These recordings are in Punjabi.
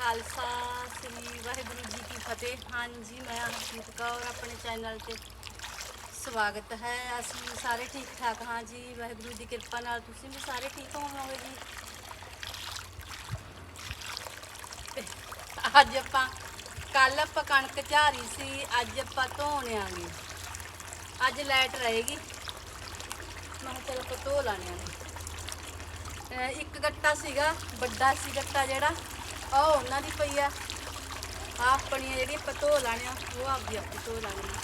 ਖਾਲਸਾ, ਸ੍ਰੀ ਵਾਹਿਗੁਰੂ ਜੀ ਕੀ ਫਤਿਹ। ਹਾਂਜੀ, ਮੈਂ ਅਮਰਜੀਤ ਕੌਰ, ਆਪਣੇ ਚੈਨਲ ਤੇ ਸਵਾਗਤ ਹੈ। ਅਸੀਂ ਸਾਰੇ ਠੀਕ ਠਾਕ ਹਾਂ ਜੀ। ਵਾਹਿਗੁਰੂ ਦੀ ਕਿਰਪਾ ਨਾਲ ਤੁਸੀਂ ਵੀ ਸਾਰੇ ਠੀਕ ਹੋਵੋਗੇ ਜੀ। ਅੱਜ ਆਪਾਂ ਕੱਲ ਆਪਾਂ ਕਣਕ ਝਾਰੀ ਸੀ, ਅੱਜ ਆਪਾਂ ਧੋਣ ਆਂਗੇ ਅੱਜ ਲਾਈਟ ਰਹੇਗੀ। ਮੈਂ ਕਿਹਾ ਚਲੋ ਆਪਾਂ ਧੋ ਲਾਣੇ ਨੇ ਇੱਕ ਗੱਟਾ ਸੀਗਾ, ਵੱਡਾ ਸੀ ਗੱਟਾ ਜਿਹੜਾ। ਉਹ ਉਹਨਾਂ ਦੀ ਪਈ ਆ। ਆਹ ਆਪਣੀਆਂ ਜਿਹੜੀਆਂ ਆਪਾਂ ਧੋ ਲਾਣੀਆਂ ਉਹ ਆਪਦੀ ਆਪੀ ਧੋ ਲਾਣੀਆਂ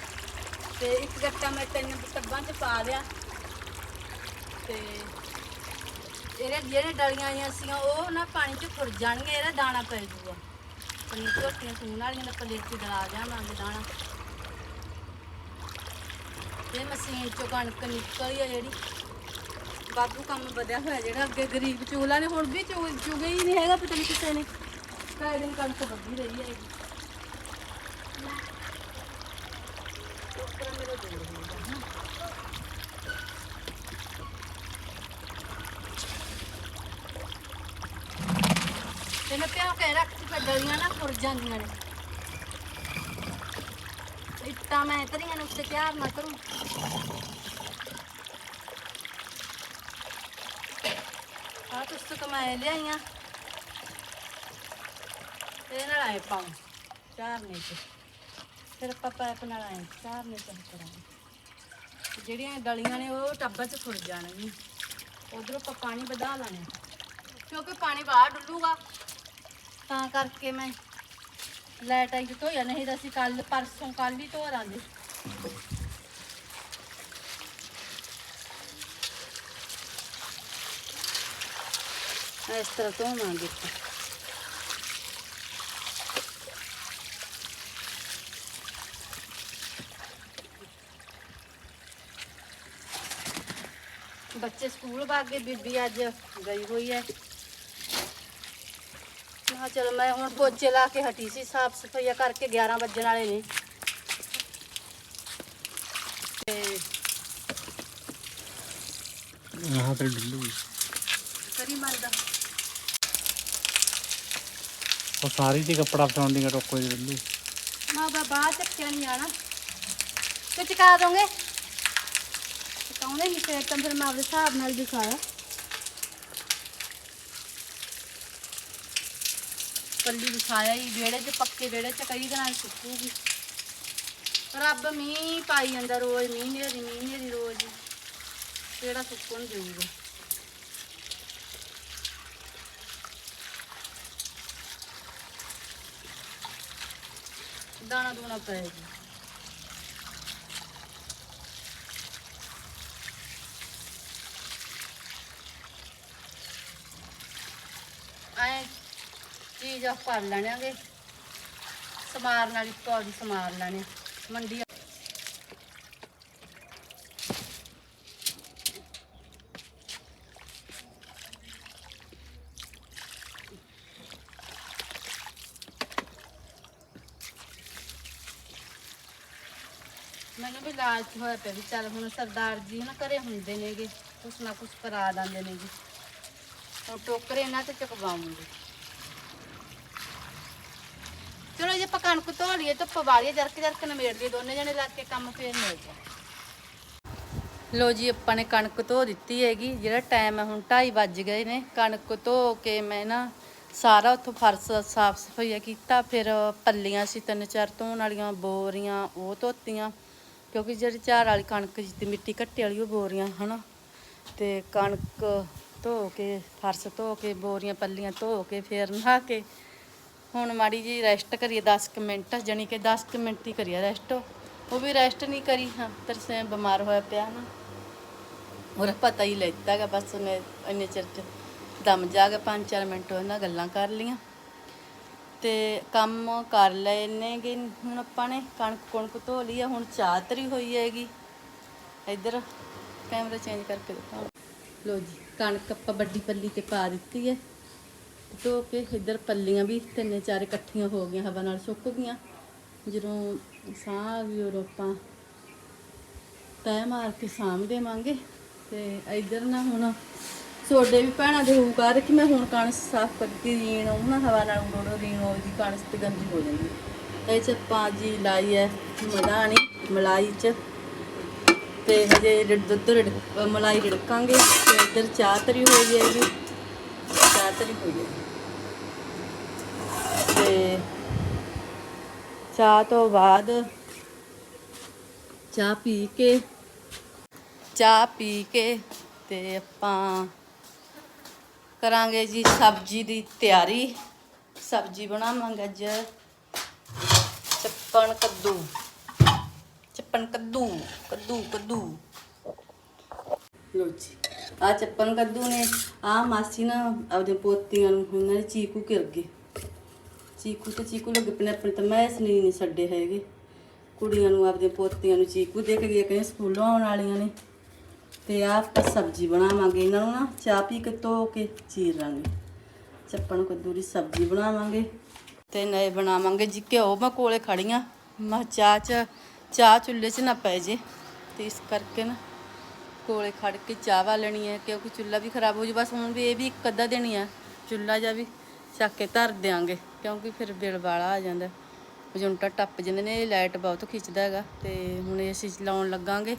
ਤੇ ਇੱਕ ਗੱਟਾ ਮੈਂ ਤਿੰਨ ਟੱਬਾਂ 'ਚ ਪਾ ਲਿਆ ਤੇ ਇਹਦੇ ਜਿਹੜੇ ਡਲੀਆਂ ਆਈਆਂ ਸੀਗੀਆਂ, ਉਹ ਨਾ ਪਾਣੀ 'ਚ ਖੁਰ ਜਾਣਗੇ ਇਹਦਾ ਦਾਣਾ ਪੈ ਜੂਗਾ। ਪਨੀਰ ਝੋਟੀਆਂ ਸੂਣ ਵਾਲੀਆਂ ਦਾ ਪਲੇਟ 'ਚ ਡਲਾ ਜਾਵਾਂਗੇ ਦਾਣਾ। ਤੇ ਮਸ਼ੀਨ 'ਚੋਂ ਕਣਕ ਨਿਕਲੀ ਆ ਜਿਹੜੀ। ਬਾਬੂ ਕੰਮ ਵਧਿਆ ਹੋਇਆ ਜਿਹੜਾ ਅੱਗੇ ਗਰੀਬ ਚੂਲਾ ਨੇ, ਹੁਣ ਵੀ ਚੂ ਚੁਗੇ ਹੀ ਨਹੀਂ ਹੈਗਾ ਪਤਾ ਨਹੀਂ ਕਿਸੇ ਨੇ। ਕਾਇ ਦਿਨ ਕਣਕ ਵੱਧੀ ਰਹੀ ਹੈ ਟੋਕਰਾ ਮੇਰਾ ਦੂਰ ਕੇ ਰੱਖ ਕੇ ਡਲੀਆਂ ਨਾ ਫੁਰ ਜਾਂਦੀਆਂ ਨੇ। ਇੱਟਾਂ ਮੈਂ ਤਰੀਆਂ ਨੂੰ ਉੱਤੇ ਤਿਆਰ ਨਾ ਕਰੂੰ। ਆ ਤੁਸੀਂ ਤੋਂ ਕਮਾਏ ਲਿਆਈਆਂ ਇਹ ਨਾਲ ਆਏ ਪਾਉਂ ਚਾਰਨੇ ਚ ਫਿਰ ਆਪਾਂ ਪੈਪ ਨਾਲ ਆਏ ਚਾਰਨੇ ਚ ਕਰਾਂਗੇ ਜਿਹੜੀਆਂ ਡਲੀਆਂ ਨੇ, ਉਹ ਟੱਬਰ ਚ ਫੁੱਲ ਜਾਣਗੀਆਂ। ਉਧਰੋਂ ਆਪਾਂ ਪਾਣੀ ਵਧਾ ਲਾਣੇ ਕਿਉਂਕਿ ਪਾਣੀ ਬਾਹਰ ਡੁੱਲੂਗਾ। ਤਾਂ ਕਰਕੇ ਮੈਂ ਲੈਟ ਆਈ ਤੋਂ ਧੋਇਆ, ਨਹੀਂ ਤਾਂ ਅਸੀਂ ਕੱਲ ਪਰਸੋਂ ਕੱਲ ਹੀ ਧੋ ਰਾਂਗੇ ਇਸ ਤਰ੍ਹਾਂ ਧੋਵਾਂਗੇ ਆਪਾਂ। ਬੱਚੇ ਸਕੂਲ ਵਗ ਗਏ ਬੀਬੀ ਅੱਜ ਗਈ ਹੋਈ ਹੈ। ਕਿਹਾ ਚਲੋ ਮੈਂ ਹੁਣ ਪੋਚੇ ਲਾ ਕੇ ਹਟੀ ਸੀ ਸਾਫ਼ ਸਫਾਈਆ ਕਰਕੇ 11 ਵੱਜਣ ਵਾਲੇ ਨੇ। ਤੇ ਆਹ ਤੇ ਡੁੱਲੂਗੀ ਕਰੀ ਮੰਨਦਾ ਉਹ ਸਾਰੀ ਦੀ ਕੱਪੜਾ ਫਸਾਉਂਦੀ ਹੈ ਟੋਕੋ ਜਿਹੀ ਡੁੱਲੂ। ਮਾਂ ਬਾਬਾ ਚੱਕਿਆ ਨਹੀਂ ਆਣਾ ਤੇ ਚਕਾ ਦੋਗੇ? ਚਕਾਉਂਦੇ ਨਹੀਂ, ਫੇਰ ਤਾਂ ਫਿਰ ਮੈਂ ਆਪਣੇ ਹਿਸਾਬ ਨਾਲ ਦਿਖਾਇਆ। ਪੱਲੀ ਦਿਖਾਇਆ ਹੀ, ਵਿਹੜੇ 'ਚ, ਪੱਕੇ ਵਿਹੜੇ 'ਚ ਕਈ ਦਿਨਾਂ 'ਚ ਸੁੱਕੂਗੀ ਰੱਬ ਮੀਂਹ ਪਾਈ ਜਾਂਦਾ ਰੋਜ਼, ਮੀਂਹ ਨੇਰੀ ਮੀਂਹ ਨੇਰੀ ਰੋਜ਼। ਹੀ। ਕਿਹੜਾ ਸੁੱਕਣ ਦੇਊਗਾ। ਦਾਣਾ ਦੂਣਾ ਪੈ ਜੀ ਆਏ ਚੀਜ਼ ਆ ਭਰ ਲੈਣਾਂਗੇ ਸਮਾਰਨ ਵਾਲੀ ਪੌੜੀ ਸਮਾਰ ਲੈਣੇ ਮੰਡੀ ਮੈਨੂੰ ਵੀ ਲਾਲਚ ਹੋਇਆ ਪਿਆ ਵੀ ਚੱਲ ਹੁਣ ਸਰਦਾਰ ਜੀ ਨਾ ਘਰੇ ਹੁੰਦੇ ਨੇਗੇ, ਕੁਛ ਨਾ ਕੁਛ ਕਰਾ ਦਿੰਦੇ ਨੇਗੇ। ਹੁਣ ਟੋਕਰੇ ਇਹਨਾਂ ਤੇ ਚਕਵਾਉਂਗੇ ਚਲੋ ਜੇ ਆਪਾਂ ਕਣਕ ਧੋ ਲਈਏ ਤਾਂ ਪਵਾਲੀਏ ਜਰਕ ਜਰਕ ਨਮੇੜ ਲਈਏ ਦੋਨੇ ਜਣੇ ਲੱਗ ਕੇ ਕੰਮ ਫੇਰ ਮਿਲ ਜਾ ਲੋ ਜੀ, ਆਪਾਂ ਨੇ ਕਣਕ ਧੋ ਦਿੱਤੀ ਹੈਗੀ, ਜਿਹੜਾ ਟਾਈਮ ਹੈ ਹੁਣ 2:30 ਵੱਜ ਗਏ ਨੇ। ਕਣਕ ਧੋ ਕੇ ਮੈਂ ਨਾ ਸਾਰਾ ਉੱਥੋਂ ਫਰਸ਼ ਸਾਫ਼ ਸਫਾਈਆ ਕੀਤਾ, ਫਿਰ ਪੱਲੀਆਂ ਸੀ, ਤਿੰਨ ਚਾਰ ਧੋਣ ਵਾਲੀਆਂ, ਬੋਰੀਆਂ ਉਹ ਧੋਤੀਆਂ, ਕਿਉਂਕਿ ਜਿਹੜੀ ਚਾਰ ਵਾਲੀ ਕਣਕ ਜਿੱਤੇ ਮਿੱਟੀ ਘੱਟੇ ਵਾਲੀ ਉਹ ਬੋਰੀਆਂ, ਹਨਾ? ਤੇ ਕਣਕ ਧੋ ਕੇ, ਫਰਸ਼ ਧੋ ਕੇ, ਬੋਰੀਆਂ, ਪੱਲੀਆਂ ਧੋ ਕੇ, ਫਿਰ ਨਹਾ ਕੇ ਹੁਣ ਮਾੜੀ ਜੀ ਰੈਸਟ ਕਰੀਏ 10 ਕੁ ਮਿੰਟ, ਜਾਣੀ ਕਿ 10 ਕੁ ਮਿੰਟ ਹੀ ਕਰੀਏ ਰੈਸਟ ਉਹ ਵੀ ਰੈਸਟ ਨਹੀਂ ਕਰੀ, ਹਾਂ ਤਰਸੇ ਬਿਮਾਰ ਹੋਇਆ ਪਿਆ ਨਾ। ਹੋਰ ਪਤਾ ਹੀ ਲੈਤਾ ਗਾ ਬਸ ਮੈਂ ਇੰਨੇ ਚਿਰ ਚ ਦਮ ਜਾ ਕੇ 5-4 ਮਿੰਟ ਉਹਨਾਂ ਗੱਲਾਂ ਕਰ ਲੀਆਂ ਤੇ ਕੰਮ ਕਰ ਲਏ ਨੇਗੇ ਹੁਣ ਆਪਾਂ ਨੇ ਕਣਕ ਕੁਣਕ ਧੋ ਲਈ ਆ, ਹੁਣ ਚਾਹ ਤਰੀ ਹੋਈ ਹੈਗੀ। ਇੱਧਰ ਕੈਮਰਾ ਚੇਂਜ ਕਰਕੇ ਦਿਖਾਓ। ਲੋ ਜੀ, ਕਣਕ ਆਪਾਂ ਵੱਡੀ ਪੱਲੀ ਤੇ ਪਾ ਦਿੱਤੀ ਹੈ। ਧੋ ਕੇ ਇੱਧਰ ਪੱਲੀਆਂ ਵੀ ਤਿੰਨੇ ਚਾਰ ਇਕੱਠੀਆਂ ਹੋ ਗਈਆਂ ਹਵਾ ਨਾਲ ਸੁੱਕ ਗਈਆਂ। ਜਦੋਂ ਸਾਹ ਵੀ ਉਹ ਆਪਾਂ ਮਾਰ ਕੇ ਸਾਂਭ ਦੇਵਾਂਗੇ। ਤੇ ਇੱਧਰ ਨਾ ਹੁਣ ਸੋਡੇ ਵੀ ਭੈਣਾਂ ਦੇ ਹੋਊ ਕਰ ਕਿ ਮੈਂ ਹੁਣ ਕਣਕ ਸਾਫ਼ ਕਰਕੇ ਰੀਣ, ਉਹ ਨਾ ਹਵਾ ਨਾਲ ਉਡੋ ਰੀਣ ਉਹਦੀ ਕਣਸ ਤੇ ਗੰਦੀ ਹੋ ਜਾਂਦੀ। ਇਹ ਚ ਆਪਾਂ ਜੀ ਲਾਈ ਹੈ ਮਧਾਣੀ ਮਲਾਈ ਚ। ਤੇ ਹਜੇ ਦੁੱਧ ਰੜ ਮਲਾਈ ਰੜਕਾਂਗੇ ਤੇ ਇੱਧਰ ਚਾਹ ਤਰੀ ਹੋ ਜੀ ਚਾਹ ਤਰੀ ਹੋ ਤੇ ਚਾਹ ਤੋਂ ਬਾਅਦ ਚਾਹ ਪੀ ਕੇ, ਚਾਹ ਪੀ ਕੇ ਤੇ ਆਪਾਂ ਕਰਾਂਗੇ ਜੀ ਸਬਜ਼ੀ ਦੀ ਤਿਆਰੀ। ਸਬਜ਼ੀ ਬਣਾਵਾਂਗੇ ਅੱਜ ਚੱਪਣ ਕੱਦੂ। ਚੱਪਣ ਕੱਦੂ ਕੱਦੂ ਕੱਦੂ। ਲੋ ਜੀ। ਆ ਚੱਪਣ ਕੱਦੂ ਨੇ, ਆ ਮਾਸੀ ਨਾ ਆਪਦੇ ਪੋਤੀਆਂ ਨੂੰ ਉਹਨਾਂ ਦੇ ਚੀਕੂ ਘਿਰ ਗਏ ਚੀਕੂ ਤੇ ਚੀਕੂ ਲੱਗੇ ਪਨੇ ਆਪਣੇ ਤਾਂ ਮੈਂ ਇਸ ਨਹੀਂ ਛੱਡੇ ਹੈਗੇ। ਕੁੜੀਆਂ ਨੂੰ ਆਪਦੇ ਪੋਤੀਆਂ ਨੂੰ ਚੀਕੂ ਦੇ ਕੇ ਗਏ ਕਹਿੰਦੇ ਸਕੂਲੋਂ ਆਉਣ ਵਾਲੀਆਂ ਨੇ। ਤੇ ਆ ਆਪਾਂ ਸਬਜ਼ੀ ਬਣਾਵਾਂਗੇ, ਇਹਨਾਂ ਨੂੰ ਨਾ ਚਾਹ ਪੀ ਕੇ ਧੋ ਕੇ ਚੀਰ ਲਾਂਗੇ ਚੱਪਣ ਕੱਦੂ ਦੀ ਸਬਜ਼ੀ ਬਣਾਵਾਂਗੇ ਤੇ ਨਏ ਬਣਾਵਾਂਗੇ, ਜੀ ਘਿਓ ਮੈਂ ਕੋਲੇ ਖੜੀਆਂ ਮੈਂ ਚਾਹ ਚ, ਚਾਹ ਚੁੱਲ੍ਹੇ 'ਚ ਨਾ ਪੈ ਜੇ, ਤੇ ਇਸ ਕਰਕੇ ਨਾ ਕੋਲੇ ਖੜ ਕੇ ਚਾਹ ਵਾ ਲੈਣੀ ਹੈ ਕਿਉਂਕਿ ਚੁੱਲ੍ਹਾ ਵੀ ਖਰਾਬ ਹੋ ਜੂ ਬਸ ਹੁਣ ਵੀ ਇਹ ਵੀ ਇੱਕ ਅੱਧਾ ਦੇਣੀ ਆ। ਚੁੱਲ੍ਹਾ ਜਾਂ ਵੀ ਚੱਕ ਕੇ ਧਰ ਦਿਆਂਗੇ, ਕਿਉਂਕਿ ਫਿਰ ਬਿਲ ਵਾਲਾ ਆ ਜਾਂਦਾ। ਜੁੰਟਾ ਟੱਪ ਜਾਂਦੇ ਨੇ, ਇਹ ਲਾਈਟ ਬਹੁਤ ਖਿੱਚਦਾ ਹੈਗਾ ਤੇ ਹੁਣ ਏਸੀ ਲਾਉਣ ਲੱਗਾਂਗੇ।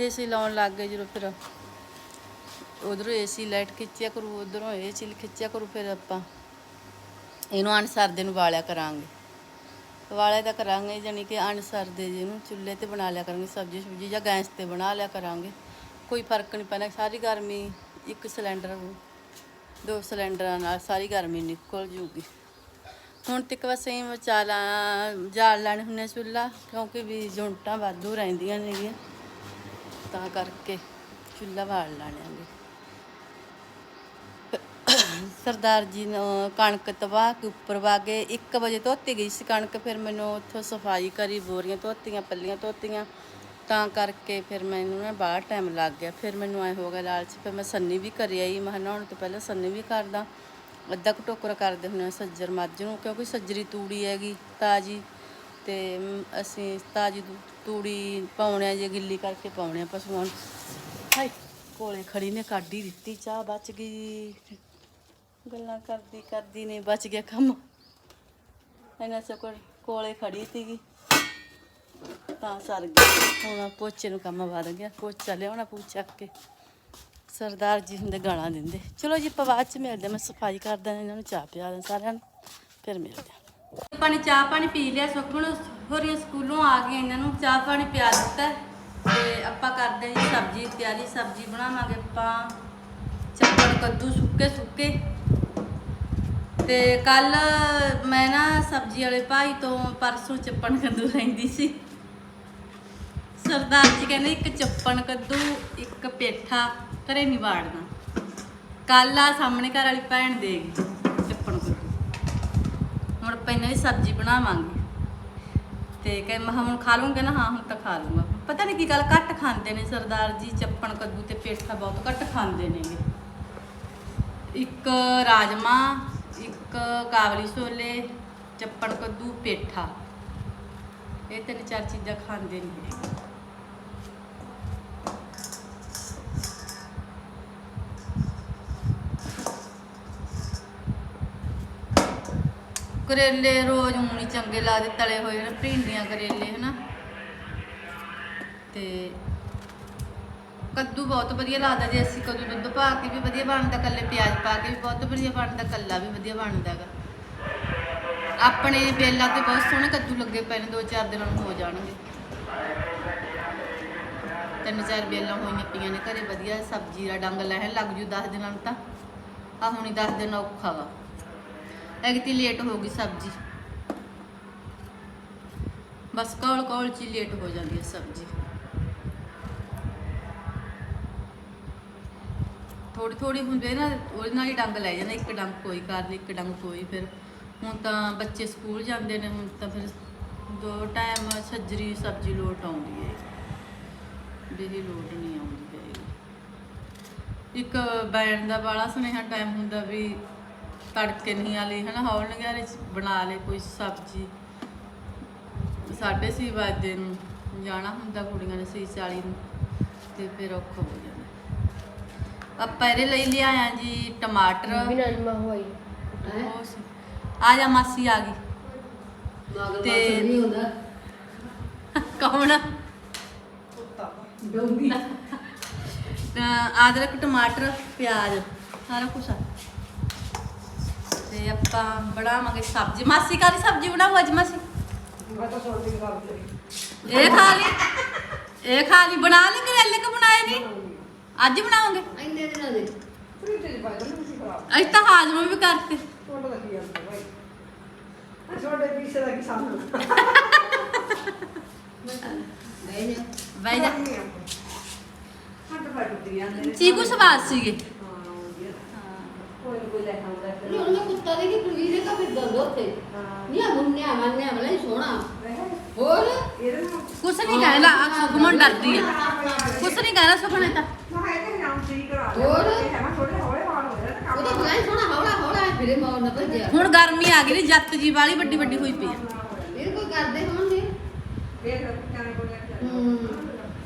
ਏਸੀ ਲਾਉਣ ਲੱਗ ਗਏ ਜਦੋਂ ਫਿਰ ਉਧਰੋਂ ਏਸੀ ਲਾਈਟ ਖਿੱਚਿਆ ਕਰੂ, ਉਧਰੋਂ ਏਸੀ ਖਿੱਚਿਆ ਕਰੂ, ਫਿਰ ਆਪਾਂ ਇਹਨੂੰ ਅਨਸਰ ਦੇ ਨੂੰ ਵਾਲਿਆ ਕਰਾਂਗੇ। ਵਾਲਿਆ ਤਾਂ ਕਰਾਂਗੇ ਜਾਨੀ ਕਿ ਅਨਸਰ ਦੇ ਜਿਹਨੂੰ ਚੁੱਲ੍ਹੇ ਤੇ ਬਣਾ ਲਿਆ ਕਰਾਂਗੇ ਸਬਜ਼ੀ ਸੁਬਜੀ ਜਾਂ ਗੈਸ ਤੇ ਬਣਾ ਲਿਆ ਕਰਾਂਗੇ। ਕੋਈ ਫ਼ਰਕ ਨਹੀਂ ਪੈਣਾ ਸਾਰੀ ਗਰਮੀ ਇੱਕ ਸਿਲੰਡਰ ਦੋ ਸਿਲੰਡਰਾਂ ਨਾਲ ਸਾਰੀ ਗਰਮੀ ਨਿਕਲ ਜੂਗੀ। ਹੁਣ ਤੱਕ ਬਸ ਇਹ ਵਿਚਾਲਾ ਜਾਲ ਲੈਣੇ ਹੁੰਨੇ ਚੁੱਲ੍ਹਾ, ਕਿਉਂਕਿ ਵੀ ਜੁੰਟਾਂ ਵਾਧੂ ਰਹਿੰਦੀਆਂ ਨੇਗੀਆਂ, ਤਾਂ ਕਰਕੇ ਚੁੱਲ੍ਹਾ ਬਾਲ ਲਾਣਾਂਗੇ ਸਰਦਾਰ ਜੀ ਨੂੰ ਕਣਕ ਤਵਾ ਕੇ ਉੱਪਰ ਵਾਗੇ 1 ਵਜੇ ਧੋਤੀ ਗਈ ਸੀ ਕਣਕ, ਫਿਰ ਮੈਨੂੰ ਉੱਥੋਂ ਸਫ਼ਾਈ ਕਰੀ, ਬੋਰੀਆਂ ਧੋਤੀਆਂ, ਪੱਲੀਆਂ ਧੋਤੀਆਂ ਤਾਂ ਕਰਕੇ ਫਿਰ ਮੈਨੂੰ ਨਾ ਬਾਹਰ ਟਾਈਮ ਲੱਗ ਗਿਆ। ਫਿਰ ਮੈਨੂੰ ਐ ਹੋ ਗਿਆ ਲਾਲਚ, ਫਿਰ ਮੈਂ ਸੰਨੀ ਵੀ ਕਰੀ ਆਈ। ਮੈਂ ਕਿਹਾ ਨਹਾਉਣ ਤੋਂ ਪਹਿਲਾਂ ਸੰਨੀ ਵੀ ਕਰਦਾ ਅੱਧਾ ਕੁ ਟੋਕਰਾ ਕਰਦੇ ਹੁੰਦੇ ਹਾਂ ਸੱਜਰ ਮੱਝ ਨੂੰ, ਕਿਉਂਕਿ ਸੱਜਰੀ ਤੂੜੀ ਹੈਗੀ ਤਾਜੀ ਤੇ ਅਸੀਂ ਤਾਜੀ ਤੂੜੀ ਪਾਉਣੇ ਆ ਜੇ ਗਿੱਲੀ ਕਰਕੇ ਪਾਉਣੇ ਆ ਪਸ਼ੂਆਂ ਨੂੰ। ਹਾਏ, ਕੋਲੇ ਖੜੀ ਨੇ ਕੱਢ ਹੀ ਦਿੱਤੀ, ਚਾਹ ਬਚ ਗਈ। ਗੱਲਾਂ ਕਰਦੀ ਕਰਦੀ ਨੇ ਬਚ ਗਿਆ ਕੰਮ। ਇਹਨਾਂ ਸੇ ਕੋਲੇ ਖੜੀ ਸੀਗੀ। ਤਾਂ ਸਰ ਗਿਆ ਹੁਣ ਪੋਚੇ ਨੂੰ ਕੰਮ ਵਧ ਗਿਆ, ਪੋਚਾ ਲਿਆਉਣਾ ਪੂ ਚੱਕ ਕੇ। ਸਰਦਾਰ ਜੀ ਹੁੰਦੇ ਗਾਲਾਂ ਦਿੰਦੇ। ਚਲੋ ਜੀ, ਆਪਾਂ ਬਾਅਦ ਚ ਮਿਲਦੇ ਹਾਂ। ਮੈਂ ਸਫ਼ਾਈ ਕਰਦਾ ਇਹਨਾਂ ਨੂੰ ਚਾਹ ਪਿਆ ਦਾਂ ਸਾਰਿਆਂ ਨੂੰ, ਫਿਰ ਮਿਲਦੇ ਆਪਾਂ ਨੇ ਚਾਹ ਪਾਣੀ ਪੀ ਲਿਆ ਸੁਖਮਣ ਹੋਰੀਆਂ ਸਕੂਲੋਂ ਆ ਗਏ ਇਹਨਾਂ ਨੂੰ, ਚਾਹ ਪਾਣੀ ਪਿਆ ਦਿੱਤਾ ਤੇ ਆਪਾਂ ਕਰਦੇ ਹਾਂ ਜੀ ਸਬਜ਼ੀ ਦੀ ਤਿਆਰੀ, ਸਬਜ਼ੀ ਬਣਾਵਾਂਗੇ ਆਪਾਂ। ਚੱਪੜ ਕੱਦੂ ਸੁੱਕੇ ਸੁੱਕੇ। ਤੇ ਕੱਲ ਮੈਂ ਨਾ ਸਬਜ਼ੀ ਵਾਲੇ ਭਾਈ ਤੋਂ ਪਰਸੋਂ ਚੱਪਣ ਕੱਦੂ ਲੈਂਦੀ ਸੀ। ਸਰਦਾਰ ਜੀ ਕਹਿੰਦੇ ਇੱਕ ਚੱਪਣ ਕੱਦੂ, ਇੱਕ ਪੇਠਾ, ਘਰੇ ਨਹੀਂ ਵਾੜਨਾ। ਕੱਲ ਆ ਸਾਹਮਣੇ ਘਰ ਵਾਲੀ ਭੈਣ ਦੇ ਦੇਗੀ ਚੱਪਣ ਕੱਦੂ। ਹੁਣ ਆਪਾਂ ਇਹਨਾਂ ਦੀ ਸਬਜ਼ੀ ਬਣਾਵਾਂਗੇ। ਤੇ ਕਹਿੰਦੇ ਮੈਂ ਕਿਹਾ ਹੁਣ ਖਾ ਲੂੰਗੇ ਨਾ ਹਾਂ, ਹੁਣ ਤਾਂ ਖਾ ਲੂੰਗਾ। ਪਤਾ ਨਹੀਂ ਕੀ ਗੱਲ, ਘੱਟ ਖਾਂਦੇ ਨੇ ਸਰਦਾਰ ਜੀ, ਚੱਪਣ ਕੱਦੂ ਤੇ ਪੇਠਾ ਬਹੁਤ ਘੱਟ ਖਾਂਦੇ ਨੇਗੇ। ਇੱਕ ਰਾਜਮਾ, ਇੱਕ ਕਾਬਲੀ ਛੋਲੇ, ਚੱਪਣ ਕੱਦੂ, ਪੇਠਾ। ਇਹ ਤਿੰਨ ਚਾਰ ਚੀਜ਼ਾਂ ਖਾਂਦੇ ਨੇ ਕਰੇਲੇ ਰੋਜ਼ ਊਂ ਹੀ ਚੰਗੇ ਲੱਗਦੇ, ਤਲੇ ਹੋਏ ਨੇ ਭਿੰਡੀਆਂ ਕਰੇਲੇ, ਹਨਾ। ਤੇ ਕੱਦੂ ਬਹੁਤ ਵਧੀਆ ਲੱਗਦਾ, ਜੇ ਅਸੀਂ ਕੱਦੂ ਦੁੱਧ ਪਾ ਕੇ ਵੀ ਵਧੀਆ ਬਣਦਾ ਕੱਲੇ ਪਿਆਜ਼ ਪਾ ਕੇ ਵੀ ਬਹੁਤ ਵਧੀਆ ਬਣਦਾ ਕੱਲਾ ਵੀ ਵਧੀਆ ਬਣਦਾ ਗਾ ਆਪਣੇ ਬੇਲਾਂ ਤੇ ਬਹੁਤ ਸੋਹਣੇ ਕੱਦੂ ਲੱਗੇ ਪਏ ਨੇ, ਦੋ ਚਾਰ ਦਿਨਾਂ ਨੂੰ ਹੋ ਜਾਣਗੇ। ਤਿੰਨ ਚਾਰ ਬੇਲਾਂ ਹੋਈਆਂ ਪਈਆਂ ਨੇ, ਘਰੇ ਵਧੀਆ ਸਬਜ਼ੀ ਦਾ ਡੰਗ ਲੈਣ ਲੱਗ ਜੂ 10 ਦਿਨਾਂ ਨੂੰ ਤਾਂ। ਆ ਹੁਣੀ 10 ਦਿਨ ਔਖਾ ਵਾ। ਅਗਤੀ ਲੇਟ ਹੋ ਗਈ ਸਬਜ਼ੀ। ਬਸ ਕੌਲ ਕੌਲ ਚ ਲੇਟ ਹੋ ਜਾਂਦੀ ਹੈ ਸਬਜ਼ੀ। ਥੋੜੀ ਥੋੜੀ ਹੁੰਦੇ ਨਾ, ਉਹਦੇ ਨਾਲ ਹੀ ਡੰਗ ਲੈ ਜਾਂਦਾ, ਇੱਕ ਡੰਗ ਕੋਈ ਕਰ ਲਈ ਇੱਕ ਡੰਗ ਕੋਈ ਫਿਰ। ਹੁਣ ਤਾਂ ਬੱਚੇ ਸਕੂਲ ਜਾਂਦੇ ਨੇ, ਹੁਣ ਤਾਂ ਫਿਰ ਦੋ ਟਾਈਮ ਸੱਜਰੀ ਸਬਜ਼ੀ ਲੋਟ ਆਉਂਦੀ ਹੈ। ਬੇਹੀ ਲੋਟ ਨਹੀਂ ਆਉਂਦੀ ਹੈ ਇੱਕ ਬੈਣ ਦਾ ਬਾਲਾ ਸੁਨੇਹਾ ਟਾਈਮ ਹੁੰਦਾ ਵੀ ਤੜਕੇ ਨਹੀਂ ਵਾਲੀ ਹਨਾ ਹੌਲ ਨਗਾਰੇ ਬਣਾ ਲੈ ਕੋਈ ਸਬਜ਼ੀ। ਸਾਢੇ ਛੇ ਵਜੇ ਨੂੰ ਜਾਣਾ ਹੁੰਦਾ ਕੁੜੀਆਂ ਨੇ 6:40 ਨੂੰ ਤੇ ਫਿਰ ਔਖਾ ਹੋ ਜਾਂਦਾ। ਆਪਾਂ ਇਹਦੇ ਲਈ ਲਿਆਇਆ ਜੀ ਟਮਾਟਰ। ਬਿਨਾਂ ਹੋਈ। ਆ ਜਾ ਮਾਸੀ ਆ ਗਈ। ਤੇ- ਨਹੀਂ ਹੁੰਦਾ। ਕੌਣ? ਡੋਂਗੀ। ਅਹ ਅਦਰਕ ਟਮਾਟਰ ਪਿਆਜ਼ ਸਾਰਾ ਕੁਝ ਆ। ਤੇ ਆਪਾਂ ਬਣਾਵਾਂਗੇ ਸਬਜ਼ੀ। ਮਾਸੀ ਕਾਹਦੀ ਸਬਜ਼ੀ ਬਣਾਉ ਅੱਜ ਮਾਸੀ? ਇਹ ਖਾ ਲਈ? ਇਹ ਖਾ ਲਈ। ਬਣਾ ਲੈ ਕਰੇਲੇ ਕਿ ਬਣਾਏ ਨਹੀਂ ਅੱਜ ਬਣਾਵਾਂਗੇ ਇੰਨੇ ਦਿਨਾਂ ਦੇ। ਅੱਜ ਤਾਂ ਹਾਜ਼ਮਾ ਵੀ ਕਰਤੇ ਨਹੀਂ ਨਾ ਬਈ ਜਾ। ਚੀਕੂ ਸਵਾਦ ਸੀਗੇ। ਨਹੀਂ ਉਹਨੇ ਕੁੱਤਾ ਦੇ ਕਿ ਕੁਲਵੀਰੇ ਕਾ ਫਿਰ ਦੰਦ ਉੱਥੇ। ਨਹੀਂ ਆ ਮੁੰਨਿਆ ਮੰਨਿਆ ਹੀ ਸੋਹਣਾ। ਹੋਰ? ਕੁਛ ਨਹੀਂ ਕਹਿਣਾ ਆ ਸੁਖਮਨ ਡਰਦੀ ਆ। ਕੁਛ ਨਹੀਂ ਕਹਿਣਾ ਸੁਖਮਨ ਤਾਂ ਹੋਰ? ਉਹਦਾ ਬਲਾ ਹੀ ਸੋਹਣਾ ਹੌਲਾ ਹੌਲਾ ਹੈ ਫਿਰੇ ਮੌਰ ਨਾ ਭੱਜਿਆ। ਹੁਣ ਗਰਮੀ ਆ ਗਈ ਨੀ, ਜੱਤ ਜੀ ਵਾਲੀ ਵੱਡੀ ਵੱਡੀ ਹੋਈ ਪਈ ਆ। ਇਹ ਕੋਈ ਕਰਦੇ ਹੋਣਗੇ? ਹੂੰ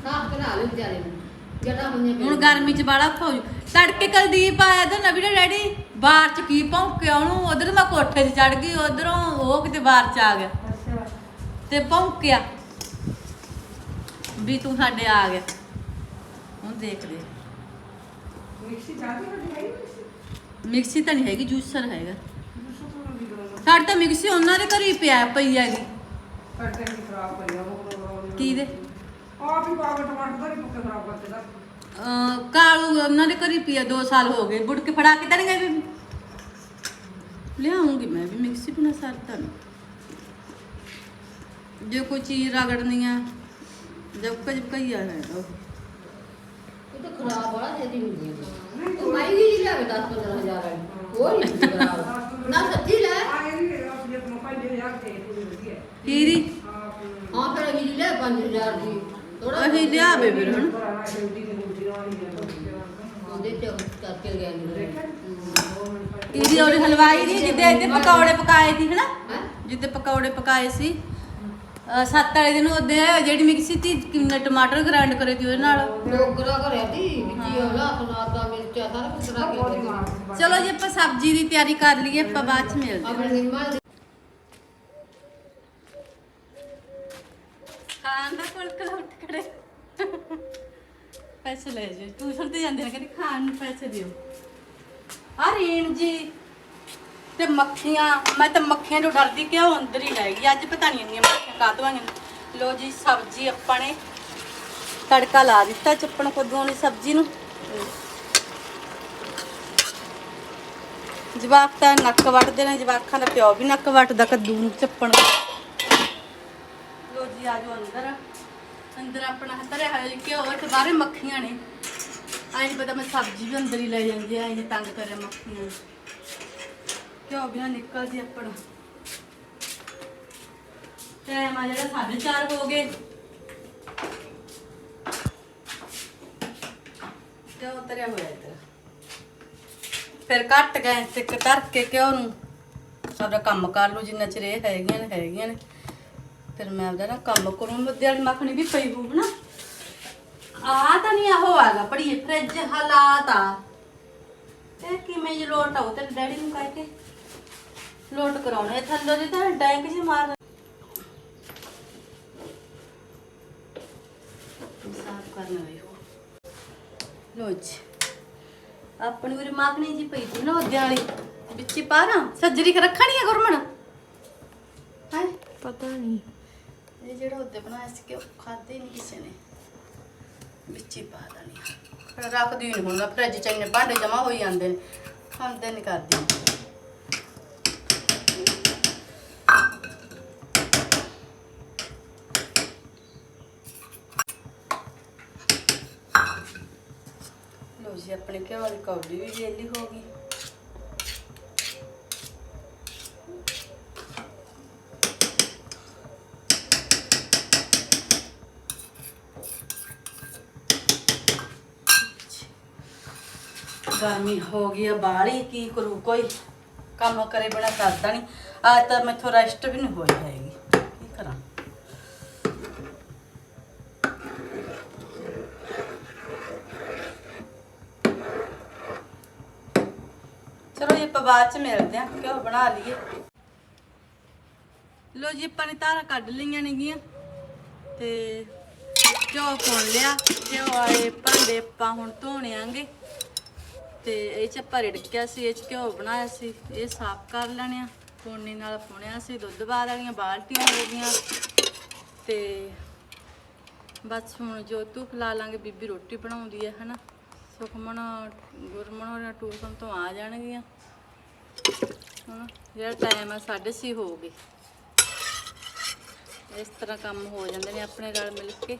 ਸਾਫ਼ ਕਰਾ ਲੈ ਵਿਚਾਰੇ ਨੂੰ। ਹੁੰਨੇ ਹੁਣ ਗਰਮੀ ਚ ਬਾਲਾ ਹੋ ਜੂ ਤੜਕੇ ਕੁਲਦੀਪ ਆਇਆ ਤਾਂ ਨਵੀਂ ਡੈਡੀ ਬਾਹਰ ਚ ਕੀ ਭੌਂਕਿਆ ਉਹਨੂੰ ਉਧਰ ਮੈਂ ਕੋਠੇ 'ਚ ਚੜ ਗਈ ਉਧਰੋਂ ਉਹ ਕਿਤੇ ਬਾਹਰ ਚ ਆ ਗਿਆ। ਤੇ ਭੌਂਕਿਆ। ਵੀ ਤੂੰ ਸਾਡੇ ਆ ਗਿਆ। ਹੁਣ ਦੇਖਦੇ ਮਿਕਸੀ ਤਾਂ ਨਹੀਂ ਹੈਗੀ ਜੂਸਰ ਹੈਗਾ। ਸਾਡੇ ਤਾਂ ਮਿਕਸੀ ਉਹਨਾਂ ਦੇ ਘਰ ਹੀ ਪਿਆ ਪਈ ਹੈਗੀ। ਕੀ ਦੇ? ਘਰ ਹੀ ਪਿਆ 2 ਸਾਲ ਹੋ ਗਏ। ਬੁੜ ਕੇ ਫੜਾ ਕੇ ਤਾਂ ਨਹੀਂ ਗਏ ਬੀਬੀ? ਲਿਆਉਂਗੀ ਮੈਂ ਵੀ ਮਿਕਸੀ ਬਿਨਾ ਸਰਦਾ ਨਹੀਂ ਜੇ ਕੋਈ ਚੀਜ਼ ਰਗੜਨੀ ਆ ਜਬ ਕੁਝ ਕਈ ਆ ਹੈ ਉਹ। ਇਹ ਤਾਂ ਖਰਾਬ ਵਾਲਾ ਜਦੀ ਹੁੰਦੀ ਹੈ ਤੂੰ ਮਾਈ ਵੀ ਲੈ 10 15000 ਵਾਲੀ। ਹੋਰ ਹੀ ਹੁੰਦੀ ਖਰਾਬ। ਨਾ ਸੱਚੀ ਲੈ। ਕੀਰੀ ਹਾਂ। ਫਿਰ ਵੀ ਲੈ 5000 ਦੀ। ਥੋੜਾ ਅਸੀਂ ਲਿਆਵੇ ਫਿਰ ਹੁਣ। ਉਹਦੇ ਤੇ ਕਰਕੇ ਗਿਆ ਨਹੀਂ ਕੀਰੀ ਉਹਦੇ ਹਲਵਾਈ ਦੀ ਜਿੱਦੇ ਇਹਦੇ ਪਕੌੜੇ ਪਕਾਏ ਸੀ ਹਨਾ? ਜਿੱਦੇ ਪਕੌੜੇ ਪਕਾਏ ਸੀ। ਸੱਤ ਵਾਲੇ ਦਿਨ ਉਹਦੇ ਜਿਹੜੀ ਮਿਕਸੀ ਤੀ ਕਿੰਨੇ ਟਮਾਟਰ ਗ੍ਰਾਈਂਡ ਕਰੇ ਤੀ ਉਹਦੇ ਨਾਲ। ਲੋਕਰਾ ਕਰਿਆ ਦੀ ਵਿੱਚ ਹਲਾ ਸੁਨਾਦਾ ਮਿਰਚਾ ਸਾਰਾ ਕੁਝ ਕਰਾ ਕੇ ਦੇ ਚਲੋ ਜੀ ਆਪਾਂ ਸਬਜ਼ੀ ਦੀ ਤਿਆਰੀ ਕਰ ਲਈਏ ਆਪਾਂ ਬਾਅਦ ਚ ਮਿਲਦੇ ਹਾਂ। ਆਪਣੇ ਦਾ ਕੋਲ ਕਲੌਟ ਕਰੇ। ਪੈਸੇ ਲੈ ਜੀ ਟਿਊਸ਼ਨ ਤੇ ਜਾਂਦੇ ਨੇ, ਕਹਿੰਦੇ ਖਾਣ ਨੂੰ ਪੈਸੇ ਦਿਓ। ਆ ਰੇਣ ਜੀ, ਤੇ ਮੱਖੀਆਂ, ਮੈਂ ਤਾਂ ਮੱਖੀਆਂ ਤੋਂ ਡਰਦੀ ਕਿਉਂ, ਅੰਦਰ ਹੀ ਲੈ ਗਈ। ਅੱਜ ਪਤਾ ਨਹੀਂ ਇੰਨੀਆਂ ਮੱਖੀਆਂ ਕਾਹਤੋਂ ਆਈਆਂ ਲੋ ਜੀ, ਸਬਜ਼ੀ ਆਪਾਂ ਨੇ ਤੜਕਾ ਲਾ ਦਿੱਤਾ ਚੱਪਣ ਕੱਦੂਆਂ ਵਾਲੀ ਸਬਜ਼ੀ ਨੂੰ। ਜਵਾਕ ਤਾਂ ਨੱਕ ਵੱਟਦੇ ਨੇ, ਜਵਾਕਾਂ ਦਾ ਪਿਓ ਵੀ ਨੱਕ ਵੱਟਦਾ, ਕੱਦੂ ਨੂੰ ਚੱਪਣ। ਜੀ ਆ ਜਾਓ ਅੰਦਰ। ਅੰਦਰ ਆਪਣਾ ਹਤਰੇ ਹੈ ਘਿਓ ਤੇ ਬਾਹਰੇ ਮੱਖੀਆਂ ਨੇ। ਆਈ ਨਹੀਂ ਪਤਾ ਮੈਂ ਸਬਜ਼ੀ ਵੀ ਅੰਦਰ ਹੀ ਲੈ ਜਾਂਦੀ ਆ ਨਹੀਂ ਤੰਗ ਕਰਿਆ ਮੱਖੀਆਂ ਘਿਓ ਵੀ ਨਾ ਨਿਕਲਦੀ ਆਪਣਾ। ਟਾਈਮ ਆ ਜਿਹੜਾ 4:30 ਹੋ ਗਏ। ਘਿਓ ਤਰਿਆ ਹੋਇਆ ਇੱਧਰ। ਫਿਰ ਕੱਟ ਗਏ ਤੇ ਧਰ ਕੇ ਘਿਓ ਨੂੰ। ਸਾਡਾ ਕੰਮ ਕਰ ਲਓ, ਜਿੰਨਾ ਚਿਰ ਇਹ ਹੈਗੀਆਂ ਨੇ ਹੈਗੀਆਂ ਨੇ। ਫਿਰ ਮੈਂ ਆਪਦਾ ਨਾ ਕੰਮ ਕਰੂੰ ਮੁੱਦੇ ਮੱਖਣੀ ਵੀ ਪਈ ਹੋਊ ਨਾ। ਆ ਤਾਂ ਨਹੀਂ ਆਹੋ ਆਗਾ ਪੜੀ ਫ੍ਰਿਜ ਹਾਲਾਤ ਆ। ਤੇ ਕਿਵੇਂ ਜੀ ਲੋਟ ਆਉ ਤੇ ਡੈਡੀ ਨੂੰ ਕਹਿ ਕੇ। ਲੋਟ ਕਰਾਉਣੇ ਥੱਲੇ ਦੇ ਤਾਂ ਡੈਂਕ ਜੀ ਮਾਰ ਸਾਫ਼ ਕਰਨਾ ਵੇ ਲੋ ਜੀ। ਆਪਣੀ ਉਰੇ ਮਾਖਣੀ ਜੀ ਪਈ ਸੀ ਨਾ ਉਹਦੇ ਵਾਲੀ ਵਿੱਚ ਹੀ ਪਾ ਨਾ, ਸੱਜਰੀ ਰੱਖਣੀ ਹੈ ਗੁਰਮਣ? ਹੈ? ਪਤਾ ਨਹੀਂ ਇਹ ਜਿਹੜਾ ਉੱਤੇ ਬਣਾਇਆ ਸੀ ਕਿ ਉਹ ਖਾਦੇ ਨਹੀਂ ਕਿਸੇ ਨੇ। ਵਿੱਚ ਹੀ ਪਾ ਦੇਣੀ ਆ। ਫਿਰ ਰੱਖਦੀ ਨਹੀਂ ਹੁਣ ਮੈਂ ਚ ਇੰਨੇ ਭਾਂਡੇ ਜਮਾ ਹੋਈ ਜਾਂਦੇ ਨੇ। ਖਾਂਦੇ ਨਹੀਂ ਕਰਦੀ। ਲੋ ਜੀ, ਆਪਣੇ ਘਿਓ ਦੀ ਕੌਲੀ ਵੀ ਵੇਲੀ ਹੋ ਗਈ। ਗਰਮੀ ਹੋ ਗਈ ਆ, ਬਾਹਲੀ ਕੀ ਕਰੂ, ਕੋਈ ਕੰਮ ਕਰੇ ਬਿਨਾ ਸਰਦਾ ਨਹੀਂ ਅੱਜ ਤਾਂ ਮੈਥੋਂ ਰੈਸਟ ਵੀ ਨਹੀਂ ਹੋਈ ਹੈਗੀ। ਕੀ ਕਰਾਂ? ਚਲੋ ਜੀ, ਆਪਾਂ ਬਾਅਦ ਚ ਮਿਲਦੇ ਆ ਘਿਓ ਬਣਾ ਲਈਏ। ਲੋ ਜੀ, ਆਪਾਂ ਨੇ ਤਾਰਾਂ ਕੱਢ ਲਈਆਂ ਨੇਗੀਆਂ, ਤੇ ਘਿਓ ਪੁਣ ਲਿਆ ਘਿਓ ਆਏ ਭਾਂਡੇ ਆਪਾਂ ਹੁਣ ਧੋਣੇ ਆਂਗੇ। ਤੇ ਇਹ ਚ ਆਪਾਂ ਰਿੜਕਿਆ ਸੀ, ਇਹ ਚ ਘਿਓ ਬਣਾਇਆ ਸੀ, ਇਹ ਸਾਫ਼ ਕਰ ਲੈਣੇ ਆ। ਪੋਣੀ ਨਾਲ ਪੁਣਿਆ ਸੀ, ਦੁੱਧ ਬਾਦ ਵਾਲੀਆਂ ਬਾਲਟੀਆਂ ਹੋ ਗਈਆਂ। ਤੇ ਬਸ ਹੁਣ ਜੋ ਤੂੰ ਖਿਲਾ ਲਾਂਗੇ, ਬੀਬੀ ਰੋਟੀ ਬਣਾਉਂਦੀ ਹੈ, ਹਨਾ। ਸੁਖਮਨ, ਗੁਰਮਨ ਹੋਰਾਂ ਟਿਊਸ਼ਨ ਤੋਂ ਆ ਜਾਣਗੀਆਂ। ਹੁਣ ਜਿਹੜਾ ਟਾਈਮ ਆ 6:30 ਹੋ ਗਏ। ਇਸ ਤਰ੍ਹਾਂ ਕੰਮ ਹੋ ਜਾਂਦੇ ਨੇ ਆਪਣੇ ਨਾਲ ਮਿਲ ਕੇ।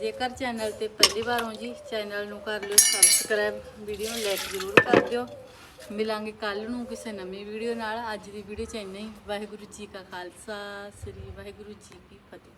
ਜੇਕਰ ਚੈਨਲ ਤੇ ਪਹਿਲੀ ਵਾਰ ਹੋ ਜੀ, ਚੈਨਲ ਨੂੰ ਕਰ ਲਿਓ ਸਬਸਕ੍ਰਾਈਬ ਵੀਡੀਓ ਨੂੰ ਲਾਈਕ ਜ਼ਰੂਰ ਕਰ ਦਿਓ। ਮਿਲਾਂਗੇ ਕੱਲ ਨੂੰ ਕਿਸੇ ਨਵੀਂ ਵੀਡੀਓ ਨਾਲ। ਅੱਜ ਦੀ ਵੀਡੀਓ ਚ ਇੰਨਾ ਹੀ। ਵਾਹਿਗੁਰੂ ਜੀ ਕਾ ਖਾਲਸਾ, ਸ੍ਰੀ ਵਾਹਿਗੁਰੂ ਜੀ ਕੀ ਫਤਿਹ।